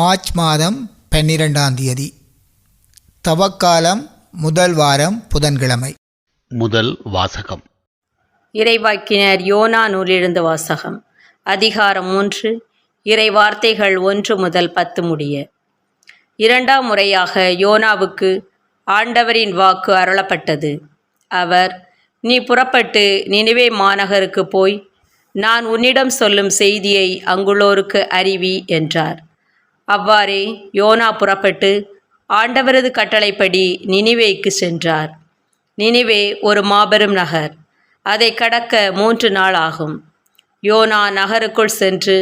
March மாதம் பன்னிரெண்டாம் தேதி. தவக்காலம் முதல் வாரம் புதன்கிழமை. முதல் வாசகம். இறைவாக்கினர் யோனா நூலிலிருந்து வாசகம். அதிகாரம் மூன்று இறை வார்த்தைகள் ஒன்று முதல் பத்து முடிய. இரண்டாம் முறையாக யோனாவுக்கு ஆண்டவரின் வாக்கு அருளப்பட்டது. அவர் நீ புறப்பட்டு நினிவே மாநகருக்கு போய் நான் உன்னிடம் சொல்லும் செய்தியை அங்குள்ளோருக்கு அறிவி என்றார். அவ்வாறே யோனா புறப்பட்டு ஆண்டவரது கட்டளைப்படி நினிவேக்கு சென்றார். நினிவே ஒரு மாபெரும் நகர். அதை கடக்க மூன்று நாள் ஆகும். யோனா நகருக்குள் சென்று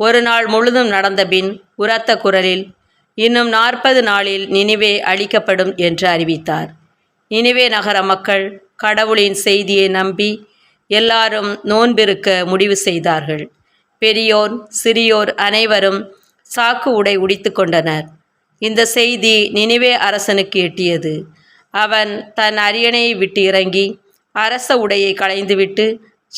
ஒரு நாள் முழுதும் நடந்தபின் உரத்த குரலில் இன்னும் நாற்பது நாளில் நினிவே அழிக்கப்படும் என்று அறிவித்தார். நினிவே நகர மக்கள் கடவுளின் செய்தியை நம்பி எல்லாரும் நோன்பிருக்க முடிவு செய்தார்கள். பெரியோர் சிறியோர் அனைவரும் சாக்கு உடை உடித்து கொண்டனர். இந்த செய்தி நினிவே அரசனுக்கு எட்டியது. அவன் தன் அரியணையை விட்டு இறங்கி அரச உடையை களைந்துவிட்டு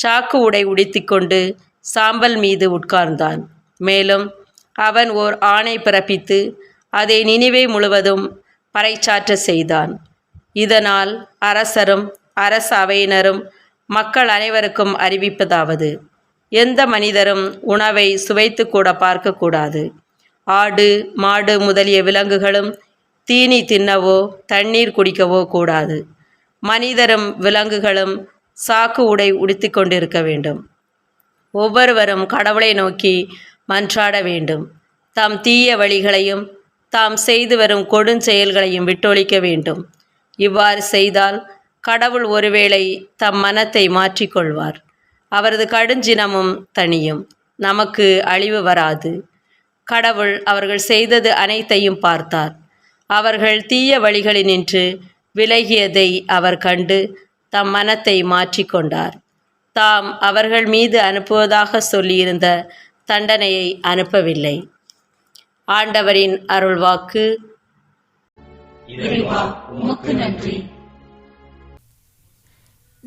சாக்கு உடை உடித்துக்கொண்டு சாம்பல் மீது உட்கார்ந்தான். மேலும் அவன் ஓர் ஆணை பிறப்பித்து அதை நினிவே முழுவதும் பறைச்சாற்ற செய்தான். இதனால் அரசரும் அரச அவையினரும் மக்கள் அனைவருக்கும் அறிவிப்பதாவது. எந்த மனிதரும் உணவை சுவைத்து கூட பார்க்கக்கூடாது. ஆடு மாடு முதலிய விலங்குகளும் தீனி தின்னவோ தண்ணீர் குடிக்கவோ கூடாது. மனிதரும் விலங்குகளும் சாக்கு உடை உடுத்தி கொண்டிருக்க வேண்டும். ஒவ்வொருவரும் கடவுளை நோக்கி மன்றாட வேண்டும். தாம் தீய வழிகளையும் தாம் செய்து வரும் கொடுஞ்செயல்களையும் விட்டொழிக்க வேண்டும். இவ்வாறு செய்தால் கடவுள் ஒருவேளை தம் மனத்தை மாற்றிக்கொள்வார் அவரது கடுஞ்சினமும் தனியும் நமக்கு அழிவு வராது. கடவுள் அவர்கள் செய்தது அனைத்தையும் பார்த்தார். அவர்கள் தீய வழிகளினின்று விலகியதை அவர் கண்டு தம் மனத்தை மாற்றிக்கொண்டார் தாம் அவர்கள் மீது அனுப்புவதாக சொல்லியிருந்த தண்டனையை அனுப்பவில்லை. ஆண்டவரின் அருள்வாக்கு.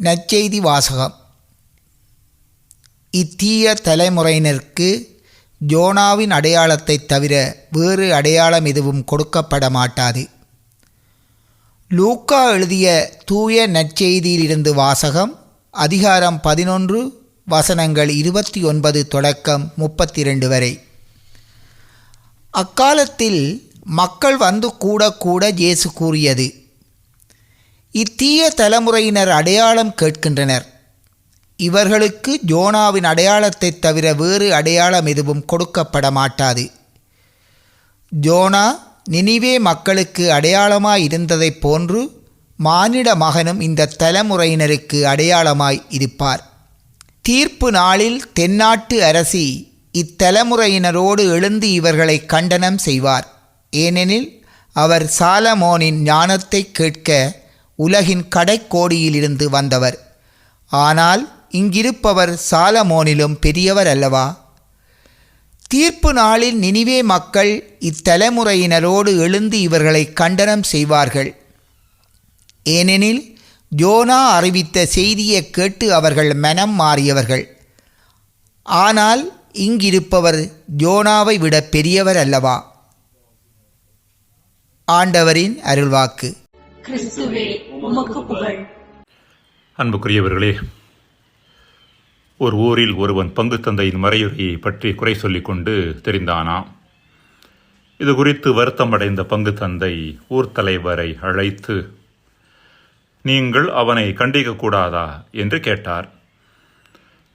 நற்செய்தி வாசகம். இத்தீய தலைமுறையினருக்கு ஜோனாவின் அடையாளத்தை தவிர வேறு அடையாளம் எதுவும் கொடுக்கப்பட மாட்டாது. லூக்கா எழுதிய தூய நற்செய்தியிலிருந்து வாசகம் அதிகாரம் பதினொன்று வசனங்கள் இருபத்தி ஒன்பது தொடக்கம் முப்பத்தி ரெண்டு வரை. அக்காலத்தில் மக்கள் வந்து கூட கூட இயேசு கூறியது இத்தீய தலைமுறையினர் அடையாளம் கேட்கின்றனர். இவர்களுக்கு ஜோனாவின் அடையாளத்தைத் தவிர வேறு அடையாளம் எதுவும் கொடுக்கப்பட மாட்டாது ஜோனா நினிவே மக்களுக்கு அடையாளமாய் இருந்ததைப் போன்று மானிட மகனும் இந்த தலைமுறையினருக்கு அடையாளமாய் இருப்பார். தீர்ப்பு நாளில் தென்னாட்டு அரசி இத்தலைமுறையினரோடு எழுந்து இவர்களை கண்டனம் செய்வார். ஏனெனில் அவர் சாலமோனின் ஞானத்தை கேட்க உலகின் கடைக்கோடியிலிருந்து வந்தவர். ஆனால் இங்கிருப்பவர் சாலமோனிலும் பெரியவர் அல்லவா? தீர்ப்பு நாளில் நினிவே மக்கள் இத்தலைமுறையினரோடு எழுந்து இவர்களை கண்டனம் செய்வார்கள். ஏனெனில் ஜோனா அறிவித்த செய்தியை கேட்டு அவர்கள் மனம் மாறியவர்கள். ஆனால் இங்கிருப்பவர் ஜோனாவை விட பெரியவர் அல்லவா? ஆண்டவரின் அருள்வாக்கு. அன்புக்குரியவர்களே ஒரு ஊரில் ஒருவன் பங்கு தந்தையின் மறையுறையை பற்றி குறை சொல்லிக் கொண்டு தெரிந்தானாம் இது குறித்து வருத்தமடைந்த பங்கு தந்தை ஊர் தலைவரை அழைத்து நீங்கள் அவனை கண்டிக்க கூடாதா என்று கேட்டார்.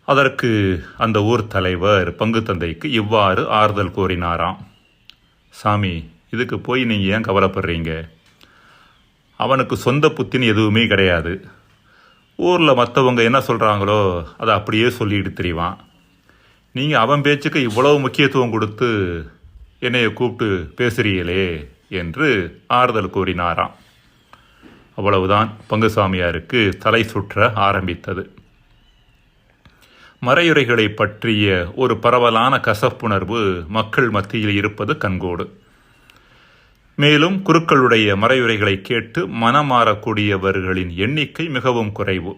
அதற்கு அந்த ஊர் தலைவர் பங்கு தந்தைக்கு இவ்வாறு ஆறுதல் கூறினாராம். சாமி இதுக்கு போய் நீங்கள் ஏன் கவலைப்படுறீங்க? அவனுக்கு சொந்த புத்தின்னு எதுவுமே கிடையாது. ஊரில் மற்றவங்க என்ன சொல்கிறாங்களோ அதை அப்படியே சொல்லிட்டு தெரியவான் நீங்கள் அவன் பேச்சுக்கு இவ்வளவு முக்கியத்துவம் கொடுத்து என்னையை கூப்பிட்டு பேசுறீங்களே என்று ஆறுதல் கூறினாராம். அவ்வளவுதான் பங்குசாமியாருக்கு தலை சுற்ற ஆரம்பித்தது. மறையுறைகளை பற்றிய ஒரு பரவலான கசப்புணர்வு மக்கள் மத்தியில் இருப்பது கண்கோடு. மேலும் குருக்களுடைய மறையுரைகளை கேட்டு மனமாறக்கூடியவர்களின் எண்ணிக்கை மிகவும் குறைவு.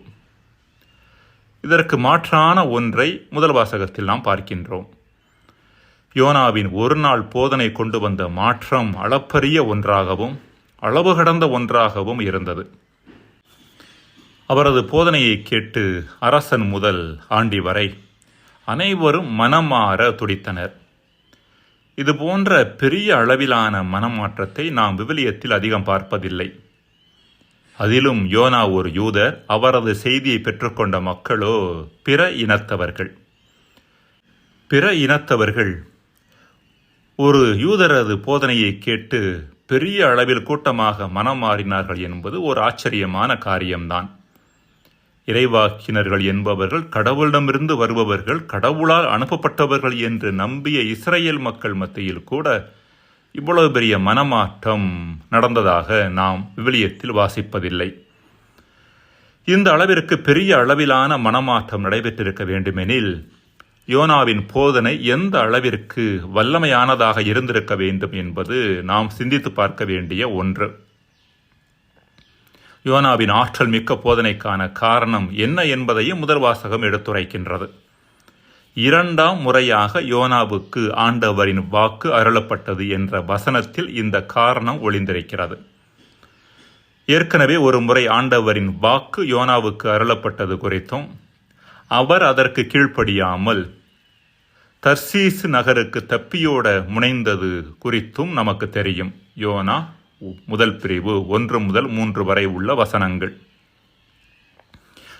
இதற்கு மாற்றான ஒன்றை முதல் வாசகத்தில் நாம் பார்க்கின்றோம். யோனாவின் ஒரு நாள் போதனை கொண்டு வந்த மாற்றம் அளப்பரிய ஒன்றாகவும் அளவு கடந்த ஒன்றாகவும் இருந்தது. அவரது போதனையை கேட்டு அரசன் முதல் ஆண்டி வரை அனைவரும் மனமாற துடித்தனர். இது போன்ற பெரிய அளவிலான மனமாற்றத்தை நாம் விவிலியத்தில் அதிகம் பார்ப்பதில்லை. அதிலும் யோனா ஒரு யூதர் அவரது செய்தியை பெற்றுக்கொண்ட மக்களோ பிற இனத்தவர்கள். பிற இனத்தவர்கள் ஒரு யூதரது போதனையை கேட்டு பெரிய அளவில் கூட்டமாக மனம் மாறினார்கள் என்பது ஒரு ஆச்சரியமான காரியம்தான். இறைவாக்கினர்கள் என்பவர்கள் கடவுளிடமிருந்து வருபவர்கள் கடவுளால் அனுப்பப்பட்டவர்கள் என்று நம்பிய இஸ்ரேல் மக்கள் மத்தியில் கூட இவ்வளவு பெரிய மனமாற்றம் நடந்ததாக நாம் விவிலியத்தில் வாசிப்பதில்லை. இந்த அளவிற்கு பெரிய அளவிலான மனமாற்றம் நடைபெற்றிருக்க வேண்டுமெனில் யோனாவின் போதனை எந்த அளவிற்கு வல்லமையானதாக இருந்திருக்க வேண்டும் என்பது நாம் சிந்தித்து பார்க்க வேண்டிய ஒன்று. யோனாவின் ஆற்றல் மிக்க போதனைக்கான காரணம் என்ன என்பதையும் முதல் வாசகம் எடுத்துரைக்கின்றது. இரண்டாம் முறையாக யோனாவுக்கு ஆண்டவரின் வாக்கு அருளப்பட்டது என்ற வசனத்தில் இந்த காரணம் ஒளிந்திருக்கிறது. ஏற்கனவே ஒரு முறை ஆண்டவரின் வாக்கு யோனாவுக்கு அருளப்பட்டது குறித்தும் அவர் அதற்கு கீழ்ப்படியாமல் தர்சீஸ் நகருக்கு தப்பியோட முனைந்தது குறித்தும் நமக்கு தெரியும். யோனா முதல் பிரிவு ஒன்று முதல் மூன்று வரை உள்ள வசனங்கள்.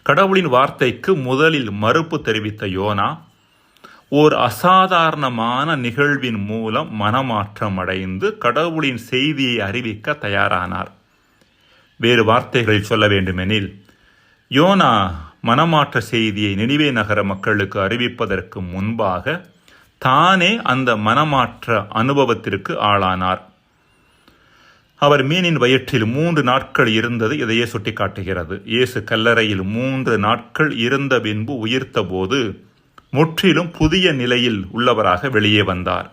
கடவுளின் வார்த்தைக்கு முதலில் மறுப்பு தெரிவித்த யோனா ஓர் அசாதாரணமான நிகழ்வின் மூலம் மனமாற்றம் அடைந்து கடவுளின் செய்தியை அறிவிக்க தயாரானார். வேறு வார்த்தைகளில் சொல்ல வேண்டுமெனில் யோனா மனமாற்ற செய்தியை நினைவே நகர மக்களுக்கு அறிவிப்பதற்கு முன்பாக தானே அந்த மனமாற்ற அனுபவத்திற்கு ஆளானார். அவர் மீனின் வயிற்றில் மூன்று நாட்கள் இருந்தது இதையே சுட்டிக்காட்டுகிறது. இயேசு கல்லறையில் மூன்று நாட்கள் இருந்த பின்பு உயிர்த்த போது முற்றிலும் புதிய நிலையில் உள்ளவராக வெளியே வந்தார்.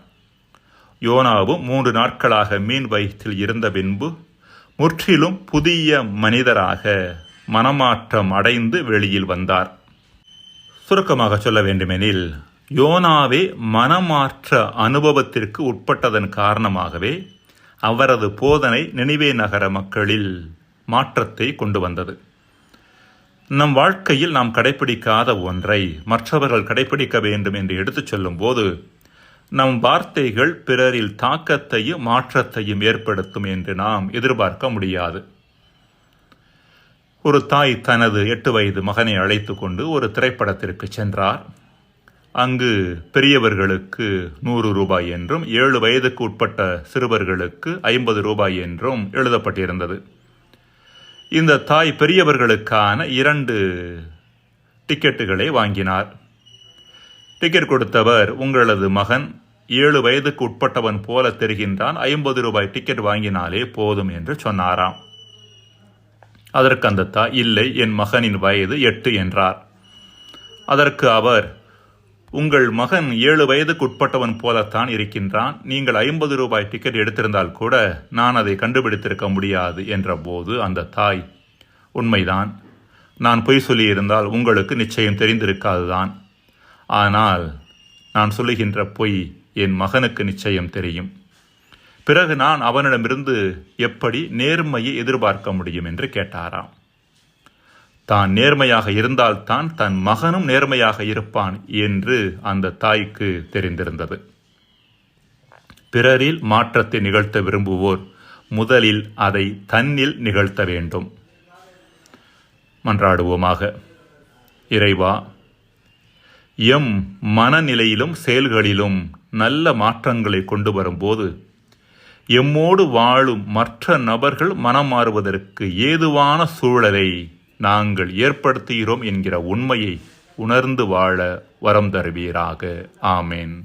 யோனாவும் மூன்று நாட்களாக மீன் வயிற்றில் இருந்த பின்பு முற்றிலும் புதிய மனிதராக மனமாற்றம் அடைந்து வெளியில் வந்தார். சுருக்கமாக சொல்ல வேண்டுமெனில் யோனாவே மனமாற்ற அனுபவத்திற்கு உட்பட்டதன் காரணமாகவே அவரது போதனை நினைவே நகர மக்களில் மாற்றத்தை கொண்டு வந்தது. நம் வாழ்க்கையில் நாம் கடைபிடிக்காத ஒன்றை மற்றவர்கள் கடைபிடிக்க வேண்டும் என்று எடுத்துச் சொல்லும்போது நம் வார்த்தைகள் பிறரில் தாக்கத்தையும் மாற்றத்தையும் ஏற்படுத்தும் என்று நாம் எதிர்பார்க்க முடியாது. ஒரு தாய் தனது எட்டு வயது மகனை அழைத்து கொண்டு ஒரு திரைப்படத்திற்கு சென்றார். அங்கு பெரியவர்களுக்கு நூறு ரூபாய் என்றும் ஏழு வயதுக்கு உட்பட்ட சிறுவர்களுக்கு ஐம்பது ரூபாய் என்றும் எழுதப்பட்டிருந்தது. இந்த தாய் பெரியவர்களுக்கான இரண்டு டிக்கெட்டுகளை வாங்கினார். டிக்கெட் கொடுத்தவர் உங்களது மகன் ஏழு வயதுக்கு உட்பட்டவன் போல தெரிகின்றான் ஐம்பது ரூபாய் டிக்கெட் வாங்கினாலே போதும் என்று சொன்னாராம். அதற்கு அந்த தாய் இல்லை என் மகனின் வயது எட்டு என்றார். அதற்கு அவர் உங்கள் மகன் ஏழு வயதுக்கு உட்பட்டவன் போலத்தான் இருக்கின்றான். நீங்கள் ஐம்பது ரூபாய் டிக்கெட் எடுத்திருந்தால் கூட நான் அதை கண்டுபிடித்திருக்க முடியாது என்ற போது அந்த தாய் உண்மைதான். நான் பொய் சொல்லியிருந்தால் உங்களுக்கு நிச்சயம் தெரிந்திருக்காதுதான். ஆனால் நான் சொல்லுகின்ற பொய் என் மகனுக்கு நிச்சயம் தெரியும். பிறகு நான் அவனிடமிருந்து எப்படி நேர்மையை எதிர்பார்க்க முடியும்? என்று கேட்டாராம். தான் நேர்மையாக இருந்தால்தான் தன் மகனும் நேர்மையாக இருப்பான் என்று அந்த தாய்க்கு தெரிந்திருந்தது. பிறரில் மாற்றத்தை நிகழ்த்த விரும்புவோர் முதலில் அதை தன்னில் நிகழ்த்த வேண்டும். மன்றாடுவோமாக. இறைவா எம் மனநிலையிலும் செயல்களிலும் நல்ல மாற்றங்களை கொண்டு வரும்போது எம்மோடு வாழும் மற்ற நபர்கள் மனம் மாறுவதற்கு ஏதுவான சூழலை நாங்கள் ஏற்படுத்துகிறோம் என்கிற உண்மையை உணர்ந்து வாழ வரம் தருவீராக. ஆமேன்.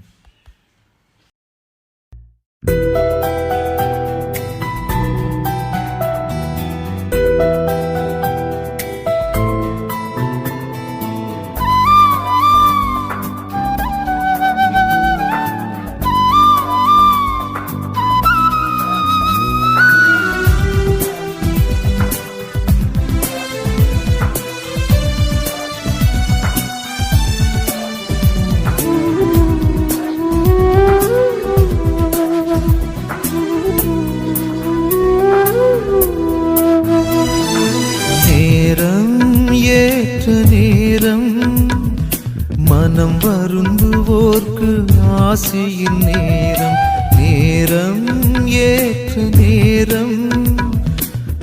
மனம் வருந்துவோர்க்கு ஆசையின் நேரம். நேரம் ஏற்ற நேரம்.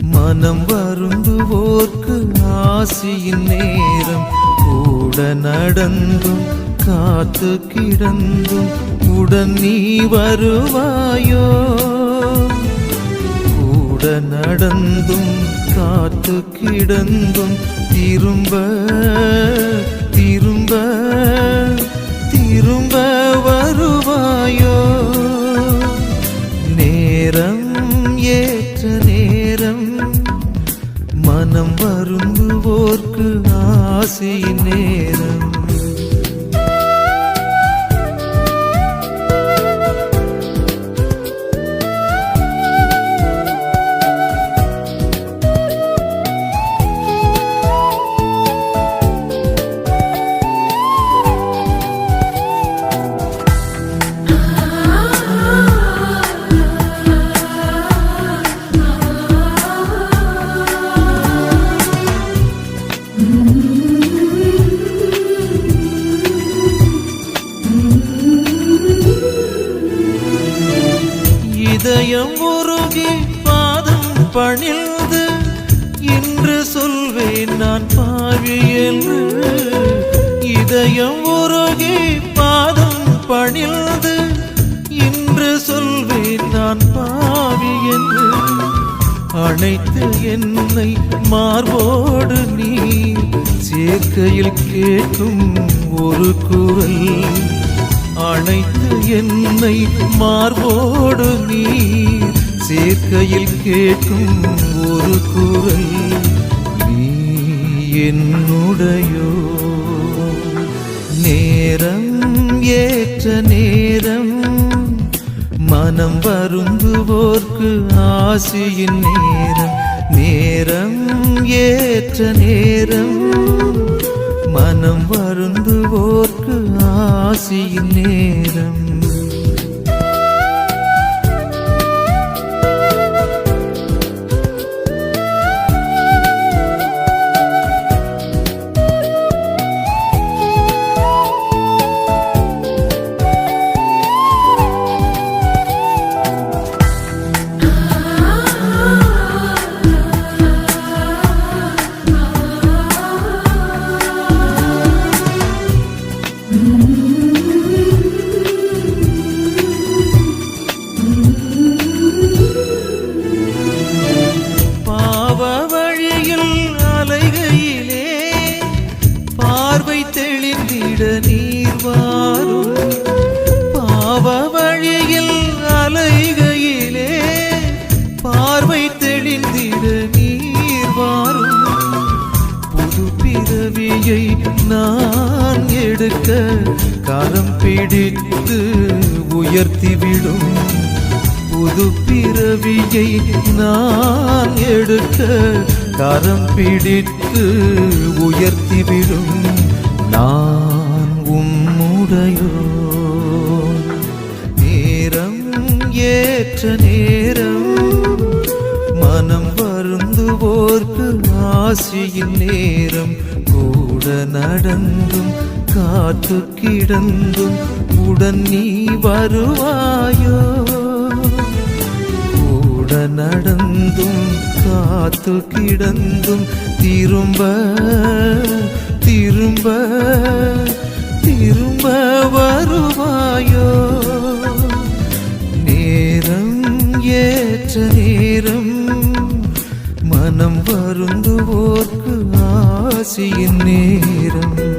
மனம் வருந்துவோர்க்கு ஆசையின் நேரம். கூட நடந்தும் காத்து கிடந்தும் உடன் நீ வருவாயோ? கூட நடந்தும் காத்து கிடந்தும் திரும்ப así இதயம் உருகி பாதம் பணிந்து. இன்று சொல்வேன் நான் பாவியல் இதயம் உருகி பாதம் பணிந்து. இன்று சொல்வேன் நான் பாவியல் அனைத்து என்னை மார்போடு நீ. சேர்க்கையில் கேட்கும் ஒரு குரல். அணைத்து என்னை மார்போடு நீ சேர்க்கையில் கேட்கும் ஒரு குரல் நீ என்னுடையோ? நேரம் ஏற்ற நேரம் மனம் வருந்துவோர்க்கு ஆசியின் நேரம். நேரம் ஏற்ற நேரம் மனம் வருந்துவோர்க்கு ஆசியின் நேரம். வழியை நான் எடுக்க கரம் பிடித்து உயர்த்திவிடும். புது பிறவியை நான் எடுக்க கரம் பிடித்து உயர்த்திவிடும். நான் உம்முடையோ? நேரம் ஏற்ற நேரம். மனம் வருந்துவோர்க்கு ஆசியின் நடந்தும் காத்து கிடந்தும் உடன் நீ வருவாயோ? கூட நடந்தும் காத்து கிடந்தும் திரும்ப திரும்ப திரும்ப வருவாயோ? நேரம் ஏற்ற நேரம் மனம் வருந்துவோர்க்கு ஆ ஆசியின் நேரம்.